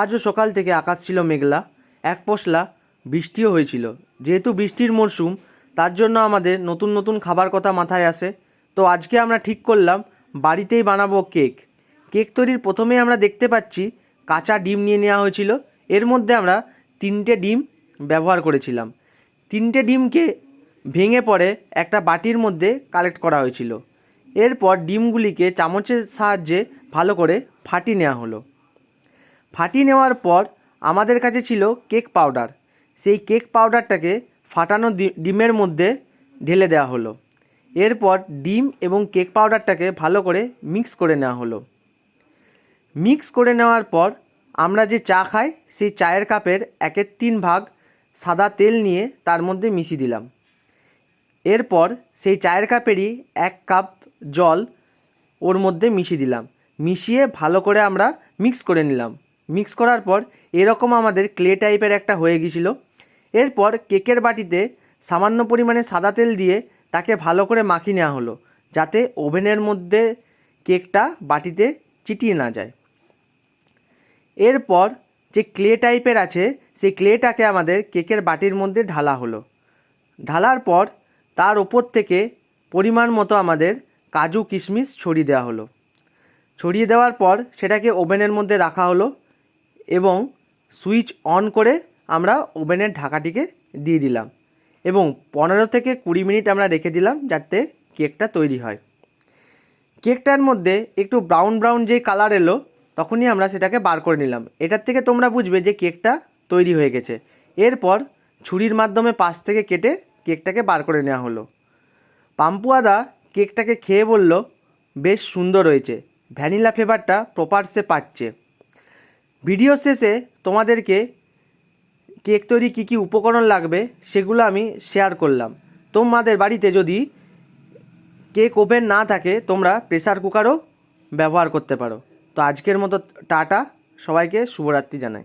আজও সকাল থেকে আকাশ ছিল মেঘলা, এক পশলা বৃষ্টিও হয়েছিল। যেহেতু বৃষ্টির মরশুম তার জন্য আমাদের নতুন নতুন খাবার কথা মাথায় আসে। তো আজকে আমরা ঠিক করলাম, বাড়িতেই বানাবো কেক। কেক তৈরির প্রথমেই আমরা দেখতে পাচ্ছি, কাঁচা ডিম নিয়ে নেওয়া হয়েছিল। এর মধ্যে আমরা তিনটে ডিম ব্যবহার করেছিলাম। তিনটে ডিমকে ভেঙে পড়ে একটা বাটির মধ্যে কালেক্ট করা হয়েছিল। এরপর ডিমগুলিকে চামচের সাহায্যে ভালো করে ফাটিয়ে নেওয়া হলো। ফাটিয়ে নেওয়ার পর আমাদের কাছে ছিল কেক পাউডার। সেই কেক পাউডারটাকে ফাটানো ডিমের মধ্যে ঢেলে দেওয়া হলো। এরপর ডিম এবং কেক পাউডারটাকে ভালো করে মিক্স করে নেওয়া হলো। মিক্স করে নেওয়ার পর আমরা যে চা খাই, সেই চায়ের কাপের একের তিন ভাগ সাদা তেল নিয়ে তার মধ্যে মিশিয়ে দিলাম। এরপর সেই চায়ের কাপেরই এক কাপ জল ওর মধ্যে মিশিয়ে দিলাম। মিশিয়ে ভালো করে আমরা মিক্স করে নিলাম। মিক্স করার পর এরকম আমাদের ক্লে টাইপের একটা হয়ে গিয়েছিল। এরপর কেকের বাটিতে সামান্য পরিমাণে সাদা তেল দিয়ে তাকে ভালো করে মাখিয়ে নেওয়া হলো, যাতে ওভেনের মধ্যে কেকটা বাটিতে চিটিয়ে না যায়। এরপর যে ক্লে টাইপের আছে সেই ক্লেটাকে আমাদের কেকের বাটির মধ্যে ঢালা হলো। ঢালার পর তার ওপর থেকে পরিমাণ মতো আমাদের কাজু কিশমিশ ছড়িয়ে দেওয়া হলো। ছড়িয়ে দেওয়ার পর সেটাকে ওভেনের মধ্যে রাখা হলো। এবং সুইচ অন করে আমরা ওভেনের ঢাকাটিকে দিয়ে দিলাম এবং পনেরো থেকে কুড়ি মিনিট আমরা রেখে দিলাম যাতে কেকটা তৈরি হয়। কেকটার মধ্যে একটু ব্রাউন ব্রাউন যে কালার এলো, তখনই আমরা সেটাকে বার করে নিলাম। এটার থেকে তোমরা বুঝবে যে কেকটা তৈরি হয়ে গেছে। এরপর ছুরির মাধ্যমে পাশ থেকে কেটে কেকটাকে বার করে নেওয়া হলো। পাম্পুয়াদা কেকটাকে খেয়ে বলল, বেশ সুন্দর হয়েছে। ভ্যানিলা ফ্লেভারটা প্রপারসে পাচ্ছে। ভিডিও শেষে তোমাদেরকে কেক তৈরি কী কী উপকরণ লাগবে সেগুলো আমি শেয়ার করলাম। তোমাদের বাড়িতে যদি কেক ওভেন না থাকে, তোমরা প্রেসার কুকারও ব্যবহার করতে পারো। তো আজকের মতো টাটা, সবাইকে শুভরাত্রি জানাই।